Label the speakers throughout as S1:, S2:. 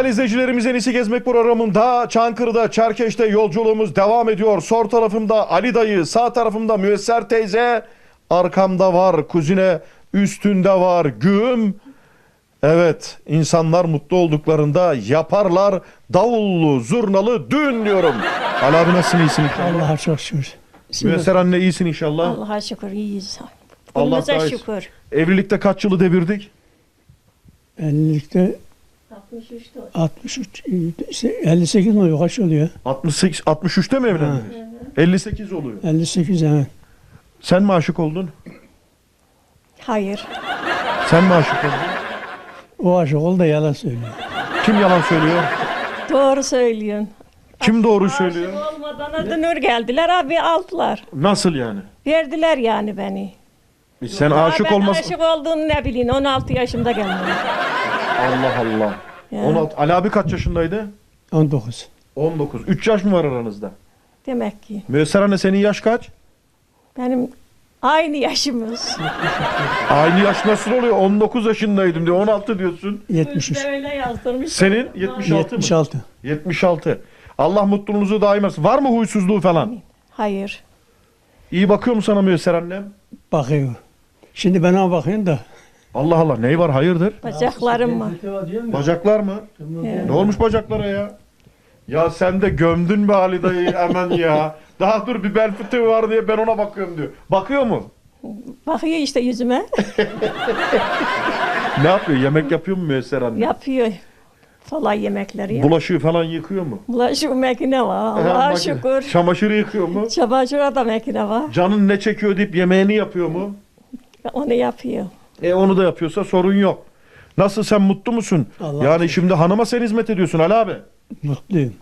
S1: Değerli izleyicilerimiz En İyisi Gezmek programında Çankırı'da Çerkeş'te yolculuğumuz devam ediyor. Sol tarafımda Ali dayı, sağ tarafımda Müesser teyze, arkamda var kuzine, üstünde var güğüm. Evet, insanlar mutlu olduklarında yaparlar davullu, zurnalı düğün diyorum. Ali abi nasılsın, iyisin?
S2: Allah'a çok şükür.
S1: Müesser anne iyisin inşallah.
S3: Allah'a şükür iyiyiz.
S1: Allah
S3: Kulumuza
S1: daha iyi-
S3: şükür.
S1: Evlilikte kaç yılı devirdik?
S2: Evlilikte 63, işte 58 mi oluyor? Kaç oluyor?
S1: 68, 63'te mi evlendiniz? 58 oluyor.
S2: 58 evet.
S1: Sen mi aşık oldun?
S3: Hayır.
S1: Sen mi aşık oldun?
S2: O aşık ol da yalan söylüyor.
S1: Kim yalan söylüyor?
S3: Doğru söylüyorsun.
S1: Kim doğru söylüyor?
S3: Aşık olmadan dönür geldiler abi aldılar.
S1: Nasıl yani?
S3: Verdiler yani beni.
S1: Sen
S3: Daha
S1: aşık
S3: ben
S1: olmasın.
S3: aşık olduğunu ne bileyim 16 yaşımda geldim.
S1: Allah Allah.
S3: Ya.
S1: 16. Ali abi kaç yaşındaydı?
S2: 19.
S1: 19. 3 yaş mı var aranızda?
S3: Demek ki
S1: Müesser anne senin yaş kaç?
S3: benim aynı yaşımız.
S1: Aynı yaş nasıl oluyor? 19 yaşındaydım diyor. 16 diyorsun.
S2: 73.
S3: Bizde öyle yazdırmış.
S1: Senin 76 mı?
S2: 76.
S1: 76. Allah mutluluğunuzu daim etsin. Var mı huysuzluğu falan?
S3: Hayır.
S1: İyi bakıyor mu sana Müesser annem?
S2: Bakıyor. Şimdi bana bakıyorsun da.
S1: Allah Allah. Neyi var? Hayırdır?
S3: Bacaklarım var.
S1: Bacaklar mı? Ne olmuş bacaklara ya? Ya sen de gömdün be Ali dayı hemen ya. Daha dur bir bel fıtığı var diye ben ona bakıyorum diyor. Bakıyor mu?
S3: Bakıyor işte yüzüme.
S1: Ne yapıyor? Yemek yapıyor mu Müesser anne?
S3: Yapıyor. Falan yemekleri. yap-
S1: Bulaşığı falan yıkıyor mu?
S3: Bulaşık makine var.
S1: Ha,
S3: Allah'a
S1: makine.
S3: şükür.
S1: Çamaşırı yıkıyor mu?
S3: Çamaşıra da makine var.
S1: Canın ne çekiyor deyip yemeğini yapıyor mu?
S3: Onu yapıyor.
S1: E onu da yapıyorsa sorun yok. Nasıl sen mutlu musun?
S2: Allah
S1: yani
S2: razı
S1: şimdi hanıma sen hizmet ediyorsun Ali abi.
S2: Mutluyum.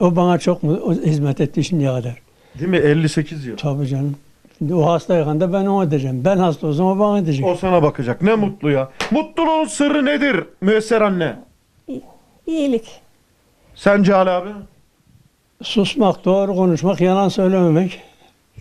S2: O bana çok mu o hizmet etti şimdiye kadar.
S1: Değil mi? 58 yıl.
S2: Tabii canım. Şimdi o hastayken de ben ona edeceğim. Ben hasta o bana edecek.
S1: O sana bakacak. Ne mutlu ya. Mutluluğun sırrı nedir Müesser anne?
S3: İyilik.
S1: Sence Ali abi?
S2: Susmak, doğru konuşmak, yalan söylememek.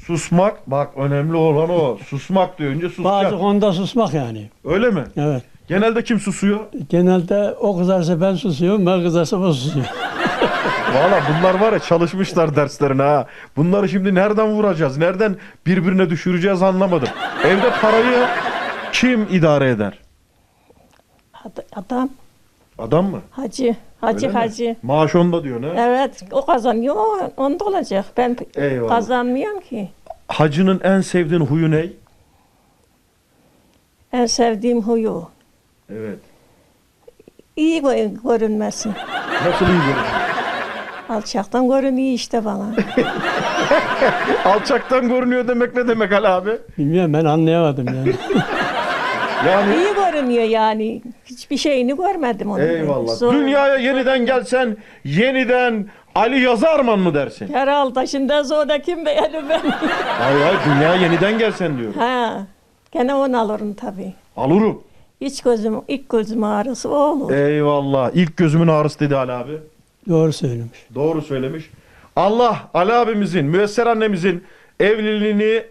S1: Susmak. Bak önemli olan o. Susmak diyor. Önce susacak.
S2: Bazı konuda susmak yani.
S1: Öyle mi?
S2: Evet.
S1: Genelde kim susuyor?
S2: Genelde o kızarsa ben susuyorum, ben kızarsam o susuyor.
S1: Valla bunlar var ya çalışmışlar derslerine ha. Bunları şimdi nereden vuracağız? Nereden birbirine düşüreceğiz anlamadım. Evde parayı kim idare eder?
S3: Ad- Adam
S1: Adam mı?
S3: hacı. Hacı
S1: Öyle mi?
S3: hacı.
S1: Maaş onda diyor ne?
S3: Evet o kazanıyor o- onda olacak. Ben
S1: Eyvallah.
S3: kazanmıyorum ki.
S1: Hacının en sevdiğin huyu ne?
S3: En sevdiğim huyu.
S1: Evet.
S3: İyi gö- görünmesi.
S1: Nasıl iyi görünüyor?
S3: Alçaktan görünüyor işte bana.
S1: Alçaktan görünüyor demek ne demek Ali abi?
S2: Bilmiyorum ben anlayamadım yani.
S1: Yani
S3: İyi görünüyor yani. Hiçbir şeyini görmedim onun.
S1: eyvallah.
S3: Sonra-
S1: Dünyaya yeniden gelsen yeniden Ali Yazarman mı dersin?
S3: Herhalde şimdi sonra kim beğenir beni?
S1: Hayır hayır dünyaya yeniden gelsen diyor.
S3: ha. Gene onu alırım tabii.
S1: Alırım.
S3: İç gözüm, ilk gözüm ağrısı o olur.
S1: Eyvallah. İlk gözümün ağrısı dedi Ali abi.
S2: Doğru söylemiş.
S1: Doğru söylemiş. Allah Ali abimizin, müesser annemizin evliliğini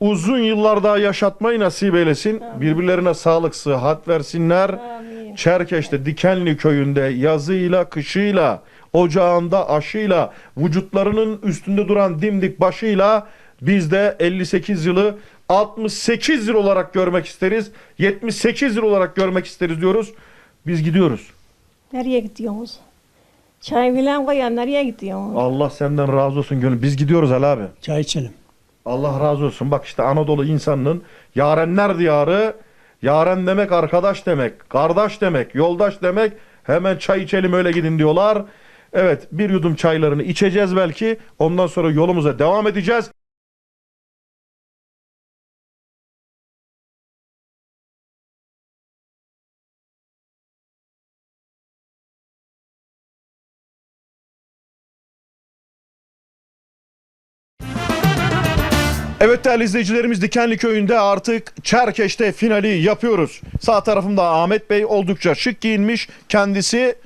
S1: uzun yıllar daha yaşatmayı nasip eylesin. Birbirlerine sağlık, sıhhat versinler.
S3: Amin.
S1: Çerkeş'te Dikenli köyünde yazıyla, kışıyla, ocağında aşıyla, vücutlarının üstünde duran dimdik başıyla biz de 58 yılı 68 yıl olarak görmek isteriz. 78 yıl olarak görmek isteriz diyoruz. Biz gidiyoruz.
S3: Nereye gidiyorsunuz? Çay filan koyan nereye gidiyorsunuz?
S1: Allah senden razı olsun gönül. Biz gidiyoruz Ali abi.
S2: Çay içelim.
S1: Allah razı olsun. Bak işte Anadolu insanının yarenler diyarı. Yaren demek arkadaş demek, kardeş demek, yoldaş demek. Hemen çay içelim öyle gidin diyorlar. Evet bir yudum çaylarını içeceğiz belki. Ondan sonra yolumuza devam edeceğiz. Evet değerli izleyicilerimiz Dikenli Köyü'nde artık Çerkeş'te finali yapıyoruz. Sağ tarafımda Ahmet Bey oldukça şık giyinmiş. Kendisi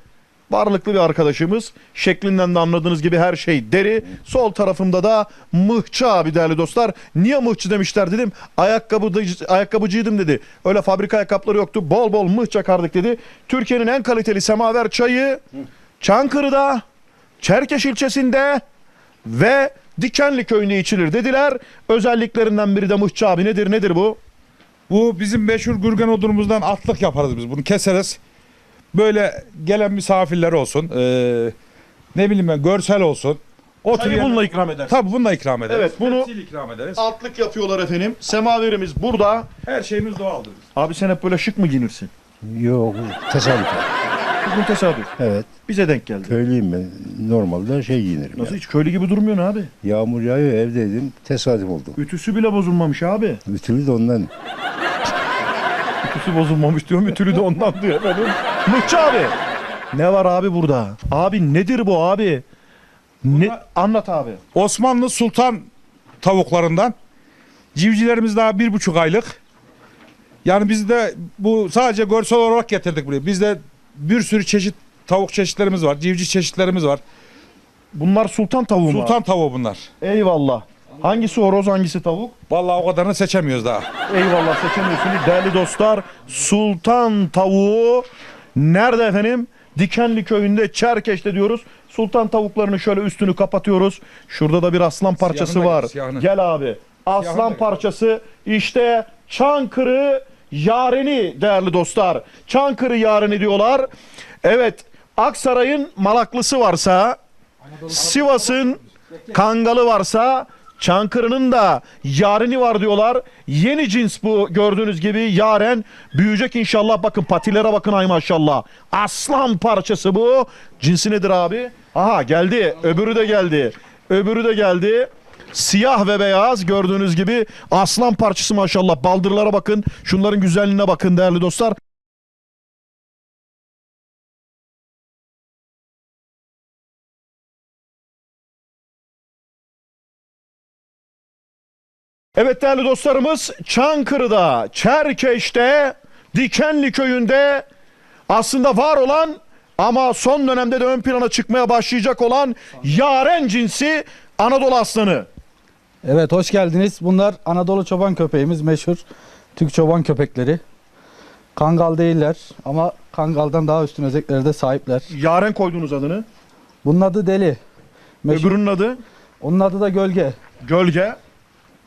S1: Varlıklı bir arkadaşımız. Şeklinden de anladığınız gibi her şey deri. Sol tarafımda da mıhçı abi değerli dostlar. Niye mıhçı demişler dedim. Ayakkabı, ayakkabıcıydım dedi. Öyle fabrika ayakkabıları yoktu. Bol bol mıh çakardık dedi. Türkiye'nin en kaliteli semaver çayı Çankırı'da, Çerkeş ilçesinde ve Dikenli köyünde içilir dediler. Özelliklerinden biri de mıhçı abi nedir nedir bu?
S4: Bu bizim meşhur gürgen odunumuzdan atlık yaparız biz. Bunu keseriz. Böyle gelen misafirler olsun. eee, ne bileyim ben görsel olsun.
S1: Çayı
S4: Oturuyor.
S1: bununla ikram eder.
S4: Tabii bununla ikram ederiz.
S1: Evet, bunu-
S4: Hepsiyle ikram ederiz.
S1: Altlık yapıyorlar efendim. Semaverimiz burada.
S4: Her şeyimiz doğaldır.
S1: Abi sen hep böyle şık mı giyinirsin?
S5: Yok tesadüf.
S1: Bugün tesadüf.
S5: Evet
S1: Bize denk geldi.
S5: köylüyüm ben. Normalde şey giyinirim.
S1: Nasıl
S5: ya.
S1: hiç köylü gibi durmuyorsun abi?
S5: Yağmur yağıyor evdeydim. Tesadüf oldu.
S1: Ütüsü bile bozulmamış abi.
S5: Ütülü de ondan.
S1: Ütüsü bozulmamış diyorum. Ütülü de ondan diyor efendim. Mıhçı abi. Ne var abi burada? Abi nedir bu abi? Ne? Anlat abi.
S4: Osmanlı Sultan tavuklarından. Civcilerimiz daha bir buçuk aylık. Yani biz de bu sadece görsel olarak getirdik buraya. Bizde bir sürü çeşit tavuk çeşitlerimiz var. Civciv çeşitlerimiz var.
S1: Bunlar sultan tavuğu mu?
S4: Sultan tavuğu bunlar.
S1: Eyvallah. Hangisi horoz hangisi tavuk?
S4: Vallahi o kadarını seçemiyoruz daha.
S1: Eyvallah seçemiyorsunuz. Değerli dostlar sultan tavuğu nerede efendim? Dikenli köyünde Çerkeş'te diyoruz. Sultan tavuklarını şöyle üstünü kapatıyoruz. Şurada da bir aslan parçası
S4: Siyahını
S1: var.
S4: gel, siyahını.
S1: Gel abi.
S4: Siyahını
S1: Aslan
S4: gel.
S1: parçası işte Çankırı Yareni değerli dostlar. Çankırı Yareni diyorlar. Evet Aksaray'ın Malaklısı varsa Sivas'ın Kangalı varsa Çankırı'nın da yareni var diyorlar. Yeni cins bu gördüğünüz gibi yaren büyüyecek inşallah. Bakın patilere bakın ay maşallah. Aslan parçası bu. Cinsi nedir abi? Aha geldi. Öbürü de geldi. Öbürü de geldi. Siyah ve beyaz gördüğünüz gibi aslan parçası maşallah. Baldırlara bakın. Şunların güzelliğine bakın değerli dostlar. Evet değerli dostlarımız Çankırı'da, Çerkeş'te, Dikenli köyünde aslında var olan ama son dönemde de ön plana çıkmaya başlayacak olan yaren cinsi Anadolu aslanı.
S6: Evet hoş geldiniz. Bunlar Anadolu çoban köpeğimiz meşhur Türk çoban köpekleri. Kangal değiller ama kangaldan daha üstün özelliklere de sahipler.
S1: Yaren koyduğunuz adını.
S6: Bunun adı Deli. Meşhur.
S1: Öbürünün adı
S6: Onun adı da Gölge.
S1: Gölge.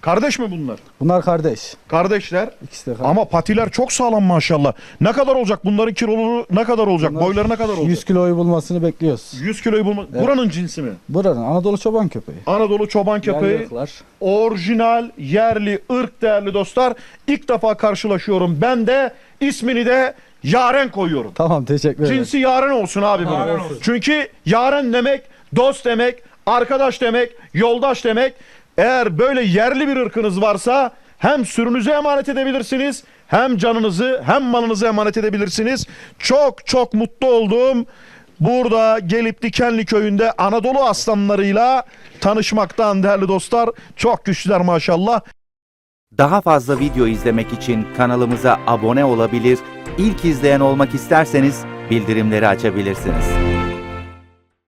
S1: Kardeş mi bunlar?
S6: Bunlar kardeş.
S1: Kardeşler.
S6: İkisi de kardeş.
S1: Ama patiler çok sağlam maşallah. Ne kadar olacak? Bunların kilolu ne kadar olacak?
S6: Bunlar
S1: Boyları ne kadar olacak?
S6: 100 kiloyu bulmasını bekliyoruz.
S1: 100 kiloyu bulma. Buranın cinsi mi?
S6: Buranın Anadolu çoban köpeği.
S1: Anadolu çoban köpeği.
S6: Yerli
S1: orijinal yerli ırk değerli dostlar. İlk defa karşılaşıyorum. Ben de ismini de Yaren koyuyorum.
S6: Tamam teşekkür ederim.
S1: Cinsi Yaren olsun abi bunun.
S4: Yaren olsun.
S1: Çünkü Yaren demek dost demek, arkadaş demek, yoldaş demek. Eğer böyle yerli bir ırkınız varsa hem sürünüze emanet edebilirsiniz, hem canınızı hem malınızı emanet edebilirsiniz. Çok çok mutlu oldum. Burada gelip Dikenli köyünde Anadolu aslanlarıyla tanışmaktan değerli dostlar. Çok güçlüler maşallah.
S7: Daha fazla video izlemek için kanalımıza abone olabilir, ilk izleyen olmak isterseniz bildirimleri açabilirsiniz.